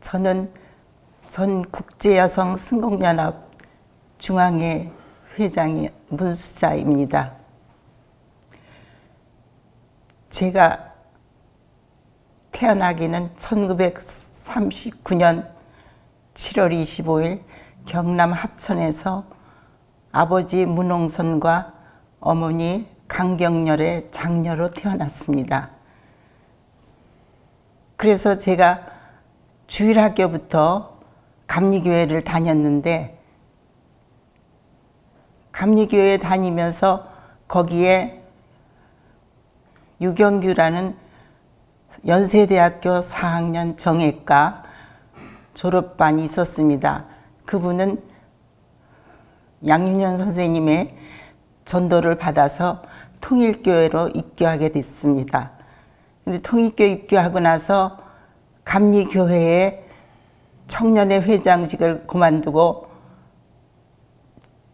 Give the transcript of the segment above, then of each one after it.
저는 전 국제여성 승공연합 중앙회 회장이 문수자입니다. 제가 태어나기는 1939년 7월 25일 경남 합천에서 아버지 문홍선과 어머니 강경렬의 장녀로 태어났습니다. 그래서 제가 주일학교부터 감리교회를 다녔는데 감리교회 다니면서 거기에 유경규라는 연세대학교 4학년 정예과 졸업반이 있었습니다. 그분은 양윤현 선생님의 전도를 받아서 통일교회로 입교하게 됐습니다. 근데 통일교회 입교하고 나서 감리교회의 청년회 회장직을 그만두고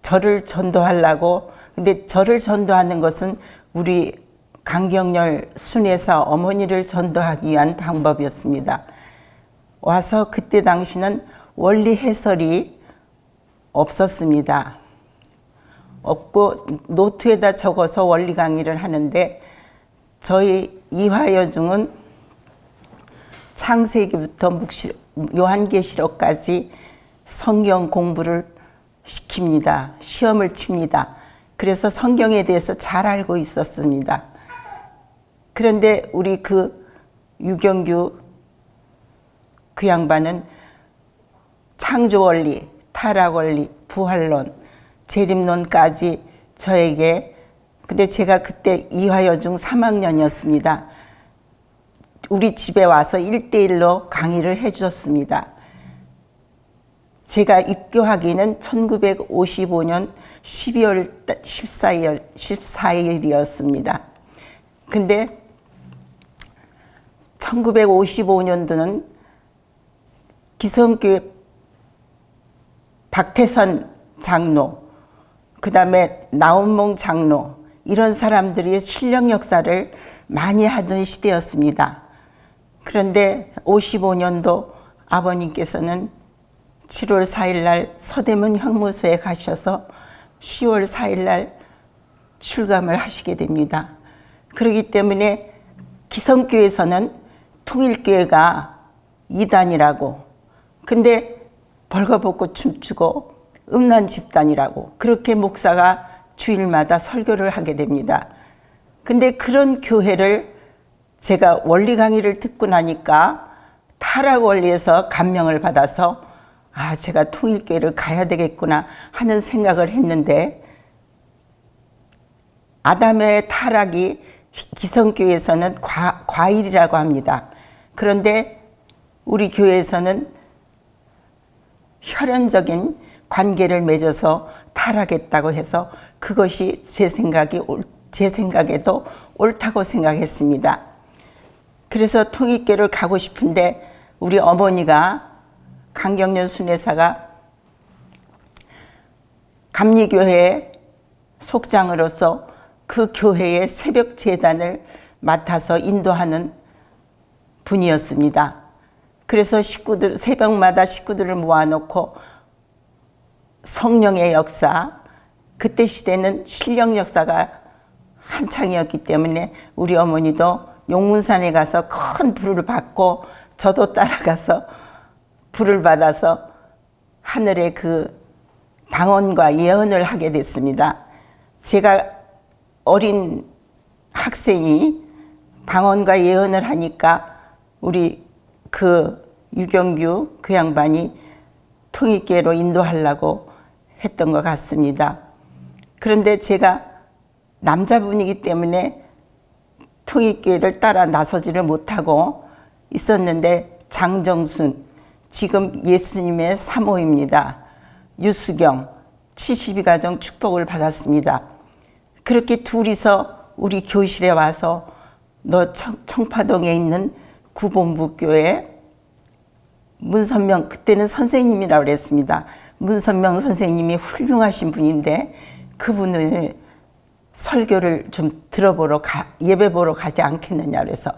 저를 전도하려고 근데 저를 전도하는 것은 우리 강경렬 순회사 어머니를 전도하기 위한 방법이었습니다. 와서 그때 당시는 원리 해설이 없었습니다. 없고 노트에다 적어서 원리 강의를 하는데 저희 이화여중은 창세기부터 묵시, 요한계시록까지 성경 공부를 시킵니다. 시험을 칩니다. 그래서 성경에 대해서 잘 알고 있었습니다. 그런데 우리 그 유경규 그 양반은 창조 원리, 타락 원리, 부활론, 재림론까지 저에게 근데 제가 그때 이화여중 3학년이었습니다. 우리 집에 와서 1대1로 강의를 해 주셨습니다. 제가 입교하기는 1955년 12월 14일, 14일이었습니다. 근데 1955년도는 기성교회 박태선 장로, 그 다음에 나온몽 장로, 이런 사람들이 실력 역사를 많이 하던 시대였습니다. 그런데 55년도 아버님께서는 7월 4일 날 서대문 형무소에 가셔서 10월 4일 날 출감을 하시게 됩니다. 그렇기 때문에 기성교에서는 통일교회가 이단이라고 근데 벌거벗고 춤추고 음란 집단이라고 그렇게 목사가 주일마다 설교를 하게 됩니다. 근데 그런 교회를 제가 원리 강의를 듣고 나니까 타락 원리에서 감명을 받아서 아, 제가 통일교회를 가야 되겠구나 하는 생각을 했는데 아담의 타락이 기성교회에서는 과, 과일이라고 합니다. 그런데 우리 교회에서는 혈연적인 관계를 맺어서 타락했다고 해서 그것이 제 생각이 제 생각에도 옳다고 생각했습니다. 그래서 통일교를 가고 싶은데 우리 어머니가 강경련 순회사가 감리교회 속장으로서 그 교회의 새벽 재단을 맡아서 인도하는 분이었습니다. 그래서 식구들 새벽마다 식구들을 모아놓고 성령의 역사 그때 시대는 신령 역사가 한창이었기 때문에 우리 어머니도 용문산에 가서 큰 불을 받고 저도 따라가서 불을 받아서 하늘의 그 방언과 예언을 하게 됐습니다. 제가 어린 학생이 방언과 예언을 하니까 우리 그 유경규 그 양반이 통일교로 인도하려고 했던 것 같습니다. 그런데 제가 남자분이기 때문에 통일교를 따라 나서지를 못하고 있었는데 장정순 지금 예수님의 사모입니다. 유수경 72가정 축복을 받았습니다. 그렇게 둘이서 우리 교실에 와서 너 청, 청파동에 있는 구본부교회 문선명 그때는 선생님이라고 그랬습니다. 문선명 선생님이 훌륭하신 분인데 그분의 설교를 좀 들어보러 가, 예배 보러 가지 않겠느냐 그래서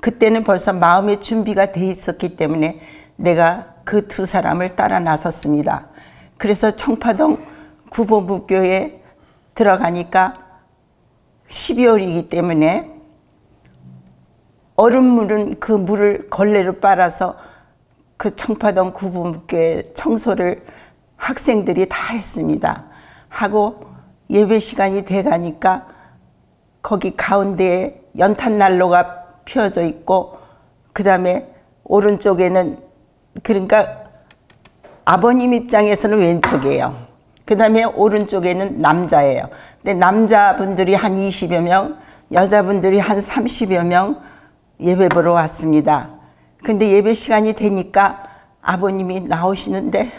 그때는 벌써 마음의 준비가 돼 있었기 때문에 내가 그 두 사람을 따라 나섰습니다. 그래서 청파동 구본부교에 들어가니까 12월이기 때문에 얼음물은 그 물을 걸레로 빨아서 그 청파동 구분교회 청소를 학생들이 다 했습니다. 하고 예배 시간이 돼 가니까 거기 가운데에 연탄 난로가 피어져 있고 그다음에 오른쪽에는 그러니까 아버님 입장에서는 왼쪽이에요. 그다음에 오른쪽에는 남자예요. 근데 남자분들이 한 20여 명, 여자분들이 한 30여 명 예배 보러 왔습니다. 근데 예배 시간이 되니까 아버님이 나오시는데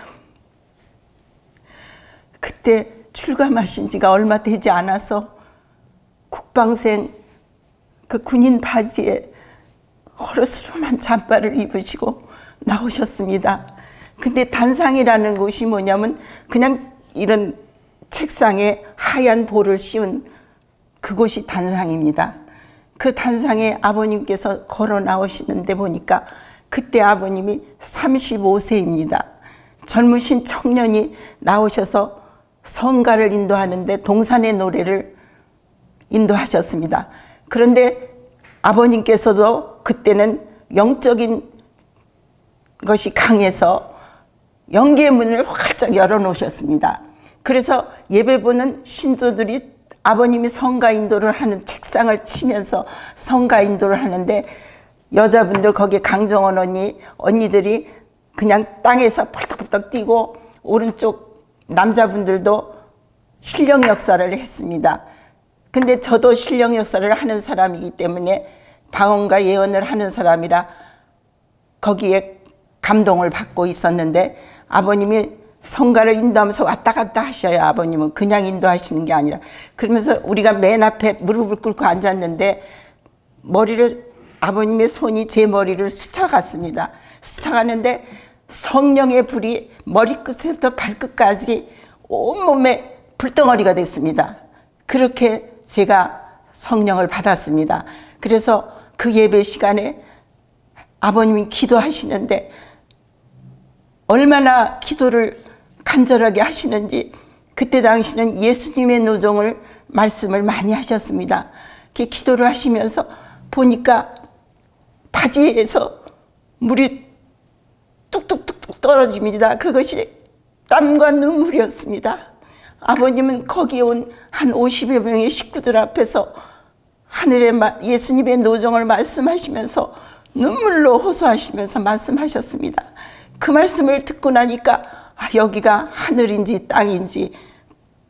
그때 출감하신 지가 얼마 되지 않아서 국방생 그 군인 바지에 허르스름한 잠바를 입으시고 나오셨습니다. 근데 단상이라는 곳이 뭐냐면 그냥 이런 책상에 하얀 볼을 씌운 그곳이 단상입니다. 그 단상에 아버님께서 걸어 나오시는데 보니까 그때 아버님이 35세입니다. 젊으신 청년이 나오셔서 성가를 인도하는데 동산의 노래를 인도하셨습니다. 그런데 아버님께서도 그때는 영적인 것이 강해서 영계 문을 활짝 열어놓으셨습니다. 그래서 예배보는 신도들이 아버님이 성가 인도를 하는 책상을 치면서 성가 인도를 하는데 여자분들 거기 강정원 언니 언니들이 그냥 땅에서 펄떡펄떡 뛰고 오른쪽 남자분들도 실력 역사를 했습니다. 근데 저도 실력 역사를 하는 사람이기 때문에 방언과 예언을 하는 사람이라 거기에 감동을 받고 있었는데 아버님이 성가를 인도하면서 왔다 갔다 하셔요. 아버님은 그냥 인도하시는 게 아니라 그러면서 우리가 맨 앞에 무릎을 꿇고 앉았는데 머리를 아버님의 손이 제 머리를 스쳐갔습니다. 스쳐가는데 성령의 불이 머리끝부터 발끝까지 온몸에 불덩어리가 됐습니다. 그렇게 제가 성령을 받았습니다. 그래서 그 예배 시간에 아버님이 기도하시는데 얼마나 기도를 간절하게 하시는지 그때 당시는 예수님의 노정을 말씀을 많이 하셨습니다. 그 기도를 하시면서 보니까 바지에서 물이 뚝뚝뚝뚝 떨어집니다. 그것이 땀과 눈물이었습니다. 아버님은 거기 온 한 50여 명의 식구들 앞에서 하늘의 예수님의 노정을 말씀하시면서 눈물로 호소하시면서 말씀하셨습니다. 그 말씀을 듣고 나니까 아, 여기가 하늘인지 땅인지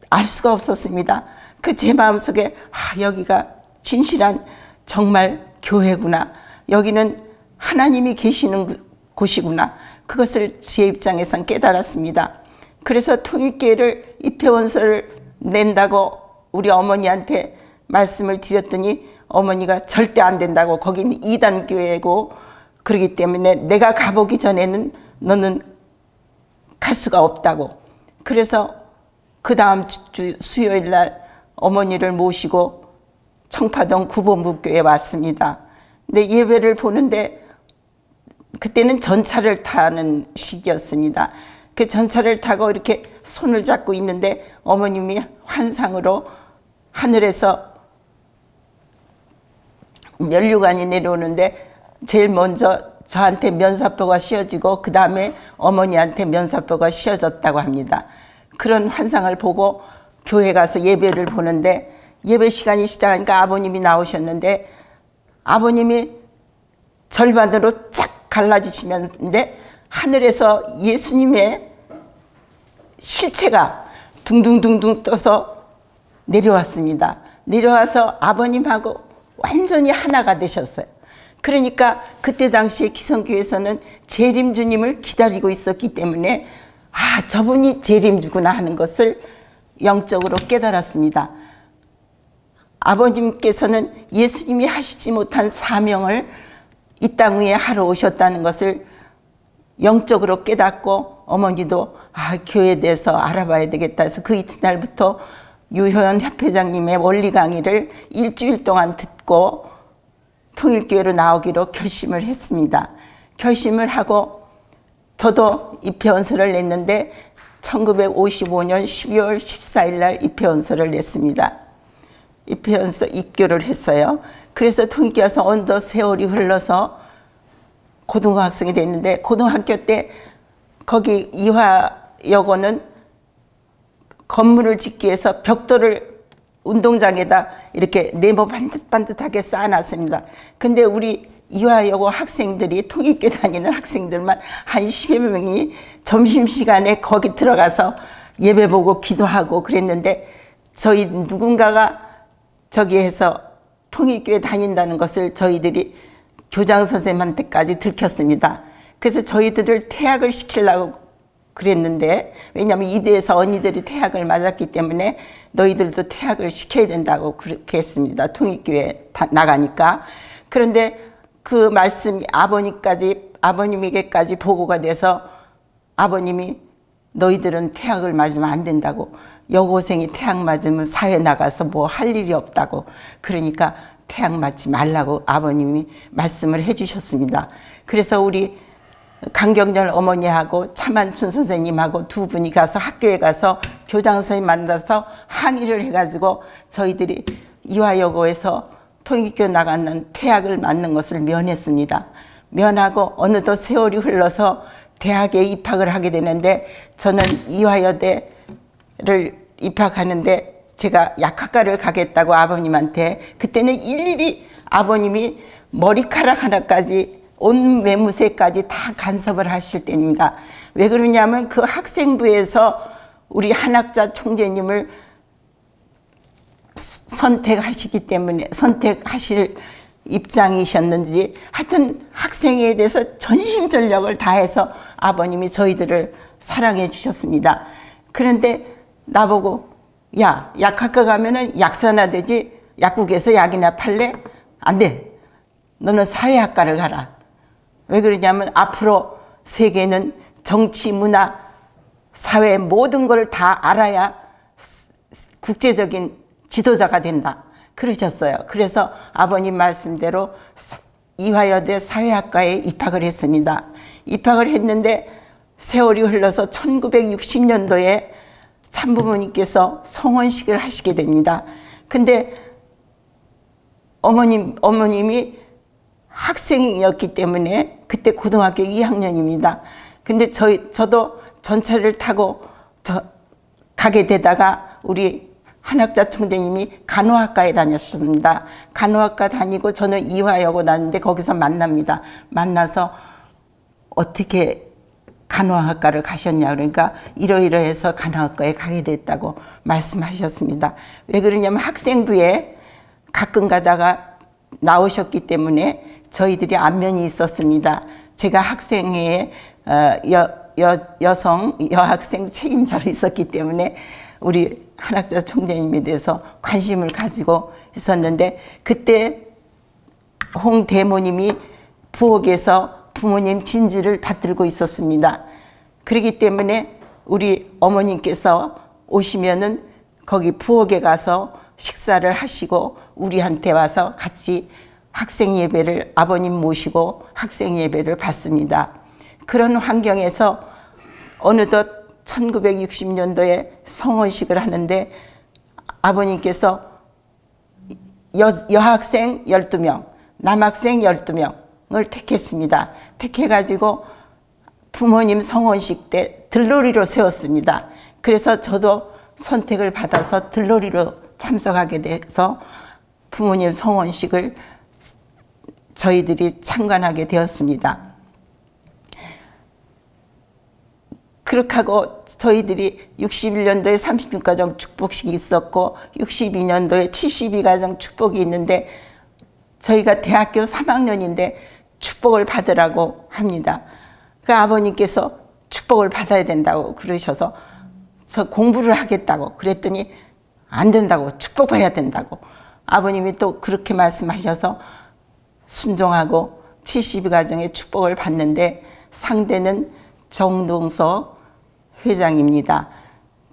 알 수가 없었습니다. 그 제 마음속에 아, 여기가 진실한 정말 교회구나. 여기는 하나님이 계시는 그 곳이구나. 그것을 제 입장에선 깨달았습니다. 그래서 통일교회를 입회원서를 낸다고 우리 어머니한테 말씀을 드렸더니 어머니가 절대 안 된다고 거기는 이단 교회고 그러기 때문에 내가 가보기 전에는 너는 갈 수가 없다고. 그래서 그 다음 주 수요일 날 어머니를 모시고 청파동 구본부교에 왔습니다. 근데 예배를 보는데 그때는 전차를 타는 시기였습니다. 그 전차를 타고 이렇게 손을 잡고 있는데 어머님이 환상으로 하늘에서 면류관이 내려오는데 제일 먼저 저한테 면사표가 씌워지고 그 다음에 어머니한테 면사표가 씌워졌다고 합니다. 그런 환상을 보고 교회 가서 예배를 보는데 예배 시간이 시작하니까 아버님이 나오셨는데 아버님이 절반으로 쫙 갈라지시는데 하늘에서 예수님의 실체가 둥둥둥둥 떠서 내려왔습니다. 내려와서 아버님하고 완전히 하나가 되셨어요. 그러니까 그때 당시에 기성교에서는 재림주님을 기다리고 있었기 때문에 아 저분이 재림주구나 하는 것을 영적으로 깨달았습니다. 아버님께서는 예수님이 하시지 못한 사명을 이 땅 위에 하러 오셨다는 것을 영적으로 깨닫고 어머니도 아 교회에 대해서 알아봐야 되겠다 해서 그 이튿날부터 유효연 협회장님의 원리 강의를 일주일 동안 듣고 통일교회로 나오기로 결심을 했습니다. 결심을 하고 저도 입회원서를 냈는데 1955년 12월 14일 날 입회원서를 냈습니다. 입회원서 입교를 했어요. 그래서 통일교회 와서 언더 세월이 흘러서 고등학생이 됐는데 고등학교 때 거기 이화여고는 건물을 짓기 위해서 벽돌을 운동장에다 이렇게 네모 반듯반듯하게 쌓아놨습니다. 근데 우리 이화여고 학생들이 통일교 다니는 학생들만 한 10여 명이 점심시간에 거기 들어가서 예배 보고 기도하고 그랬는데 저희 누군가가 저기 해서 통일교회 다닌다는 것을 저희들이 교장 선생님한테까지 들켰습니다. 그래서 저희들을 퇴학을 시키려고 그랬는데 왜냐하면 이대에서 언니들이 퇴학을 맞았기 때문에 너희들도 퇴학을 시켜야 된다고 그렇게 했습니다. 통일교회 다 나가니까. 그런데 그 말씀이 아버님까지 아버님에게까지 보고가 돼서 아버님이 너희들은 퇴학을 맞으면 안 된다고 여고생이 퇴학 맞으면 사회 나가서 뭐 할 일이 없다고 그러니까 퇴학 맞지 말라고 아버님이 말씀을 해주셨습니다. 그래서 우리 강경렬 어머니하고 차만춘 선생님하고 두 분이 가서 학교에 가서 교장 선생님 만나서 항의를 해가지고 저희들이 이화여고에서 통일교 나가는 퇴학을 맞는 것을 면했습니다. 면하고 어느덧 세월이 흘러서 대학에 입학을 하게 되는데 저는 이화여대를 입학하는데 제가 약학과를 가겠다고 아버님한테 그때는 일일이 아버님이 머리카락 하나까지 온 매무새까지 다 간섭을 하실 때입니다. 왜 그러냐면 그 학생부에서 우리 한학자 총재님을 선택하시기 때문에 선택하실 입장이셨는지 하여튼 학생에 대해서 전심전력을 다해서 아버님이 저희들을 사랑해 주셨습니다. 그런데 나보고 야 약학과 가면은 약사나 되지 약국에서 약이나 팔래? 안 돼. 너는 사회학과를 가라. 왜 그러냐면 앞으로 세계는 정치, 문화, 사회 모든 걸 다 알아야 국제적인 지도자가 된다. 그러셨어요. 그래서 아버님 말씀대로 이화여대 사회학과에 입학을 했습니다. 입학을 했는데 세월이 흘러서 1960년도에 참부모님께서 성원식을 하시게 됩니다. 근데 어머님, 어머님이 학생이었기 때문에 그때 고등학교 2학년입니다. 근데 저희, 저도 전철을 타고 저 가게 되다가 우리 한학자 총재님이 간호학과에 다녔습니다. 간호학과 다니고 저는 이화여고 다니는데 거기서 만납니다. 만나서 어떻게 간호학과를 가셨냐 그러니까 이러이러해서 간호학과에 가게 됐다고 말씀하셨습니다. 왜 그러냐면 학생부에 가끔 가다가 나오셨기 때문에 저희들이 안면이 있었습니다. 제가 학생회에 어, 여, 여, 여성 여학생 책임자로 있었기 때문에 우리 한학자 총재님에 대해서 관심을 가지고 있었는데 그때 홍 대모님이 부엌에서 부모님 진지를 받들고 있었습니다. 그렇기 때문에 우리 어머님께서 오시면은 거기 부엌에 가서 식사를 하시고 우리한테 와서 같이 학생 예배를 아버님 모시고 학생 예배를 받습니다. 그런 환경에서 어느덧 1960년도에 성원식을 하는데 아버님께서 여, 여학생 12명, 남학생 12명을 택했습니다. 택해가지고 부모님 성원식 때 들놀이로 세웠습니다. 그래서 저도 선택을 받아서 들놀이로 참석하게 돼서 부모님 성원식을 저희들이 참관하게 되었습니다. 그렇게 하고 저희들이 61년도에 36가정 축복식이 있었고 62년도에 72가정 축복이 있는데 저희가 대학교 3학년인데 축복을 받으라고 합니다. 그 아버님께서 축복을 받아야 된다고 그러셔서 저 공부를 하겠다고 그랬더니 안 된다고 축복해야 된다고 아버님이 또 그렇게 말씀하셔서 순종하고 72가정의 축복을 받는데 상대는 정동석 회장입니다.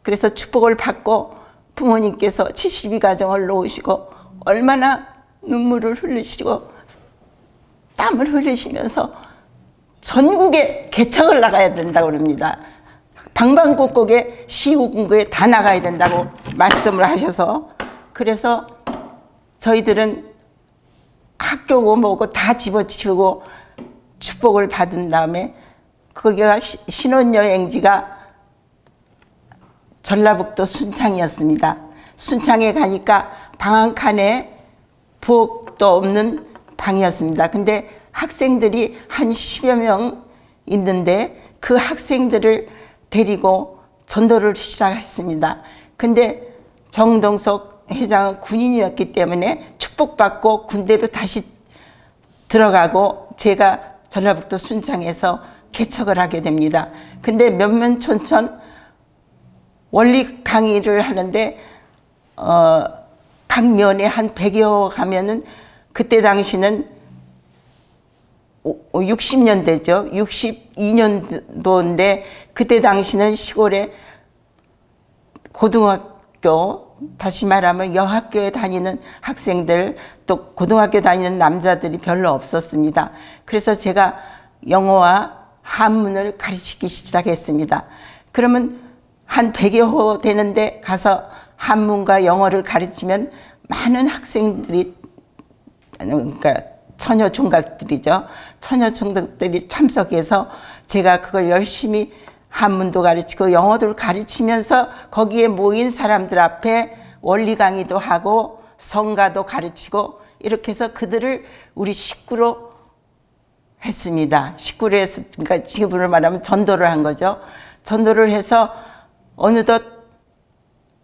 그래서 축복을 받고 부모님께서 72가정을 놓으시고 얼마나 눈물을 흘리시고 땀을 흘리시면서 전국에 개척을 나가야 된다고 그럽니다. 방방곡곡에 시군구에 다 나가야 된다고 말씀을 하셔서 그래서 저희들은 학교고 뭐고 다 집어치우고 축복을 받은 다음에 거기가 시- 신혼여행지가 전라북도 순창이었습니다. 순창에 가니까 방 한 칸에 부엌도 없는 방이었습니다. 근데 학생들이 한 10여 명 있는데 그 학생들을 데리고 전도를 시작했습니다. 근데 정동석 회장은 군인이었기 때문에 축복받고 군대로 다시 들어가고 제가 전라북도 순창에서 개척을 하게 됩니다. 근데 면면촌촌 원리 강의를 하는데 어, 각 면에 한 100여 가면은 그때 당시는 60년대죠. 62년도인데 그때 당시는 시골에 고등학교 다시 말하면 여학교에 다니는 학생들 또 고등학교 다니는 남자들이 별로 없었습니다. 그래서 제가 영어와 한문을 가르치기 시작했습니다. 그러면 한 100여 호 되는데 가서 한문과 영어를 가르치면 많은 학생들이 그러니까 처녀 총각들이죠. 처녀 총각들이 참석해서 제가 그걸 열심히 한문도 가르치고 영어도 가르치면서 거기에 모인 사람들 앞에 원리 강의도 하고 성가도 가르치고 이렇게 해서 그들을 우리 식구로 했습니다. 식구로 해서 그러니까 지금으로 말하면 전도를 한 거죠. 전도를 해서 어느덧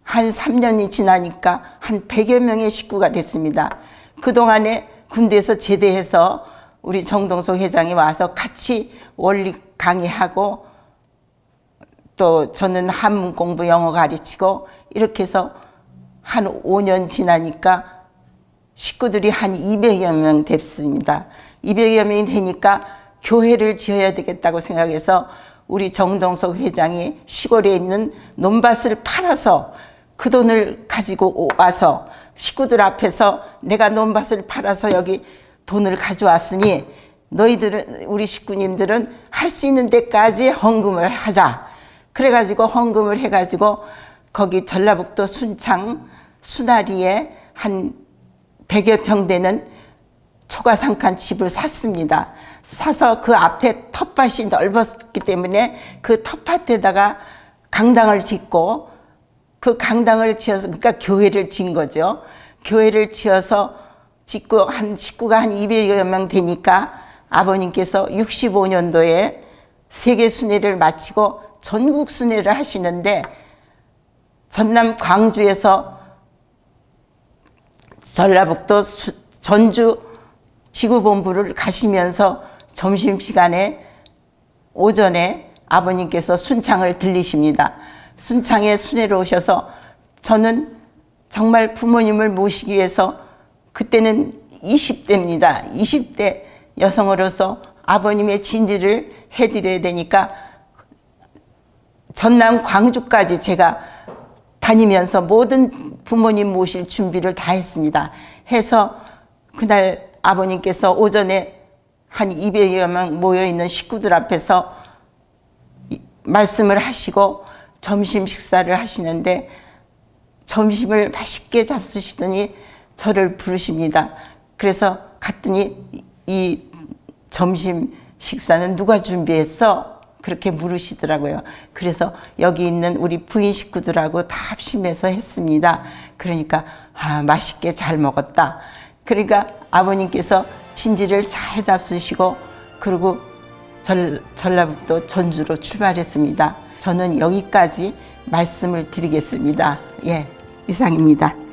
한 3년이 지나니까 한 100여 명의 식구가 됐습니다. 그동안에 군대에서 제대해서 우리 정동석 회장이 와서 같이 원리 강의하고 또 저는 한문 공부 영어 가르치고 이렇게 해서 한 5년 지나니까 식구들이 한 200여 명 됐습니다. 200여 명이 되니까 교회를 지어야 되겠다고 생각해서 우리 정동석 회장이 시골에 있는 논밭을 팔아서 그 돈을 가지고 와서 식구들 앞에서 내가 논밭을 팔아서 여기 돈을 가져왔으니 너희들은 우리 식구님들은 할 수 있는 데까지 헌금을 하자. 그래가지고 헌금을 해가지고 거기 전라북도 순창 수나리에 한 100여 평 되는 초가상칸 집을 샀습니다. 사서 그 앞에 텃밭이 넓었기 때문에 그 텃밭에다가 강당을 짓고 그 강당을 지어서 그러니까 교회를 진 거죠. 교회를 지어서 짓고 한 식구가 한 200여 명 되니까 아버님께서 65년도에 세계 순회를 마치고 전국 순회를 하시는데 전남 광주에서 전라북도 수- 전주 지구본부를 가시면서 점심시간에 오전에 아버님께서 순창을 들리십니다. 순창에 순회로 오셔서 저는 정말 부모님을 모시기 위해서 그때는 20대입니다. 20대 여성으로서 아버님의 진지를 해드려야 되니까 전남 광주까지 제가 다니면서 모든 부모님 모실 준비를 다 했습니다. 해서 그날 아버님께서 오전에 한 200여 명 모여 있는 식구들 앞에서 이- 말씀을 하시고 점심 식사를 하시는데 점심을 맛있게 잡수시더니 저를 부르십니다. 그래서 갔더니 이- 이 점심 식사는 누가 준비했어? 그렇게 물으시더라고요. 그래서 여기 있는 우리 부인 식구들하고 다 합심해서 했습니다. 그러니까 아 맛있게 잘 먹었다. 그러니까 아버님께서 진지를 잘 잡수시고 그리고 전, 전라북도 전주로 출발했습니다. 저는 여기까지 말씀을 드리겠습니다. 예, 이상입니다.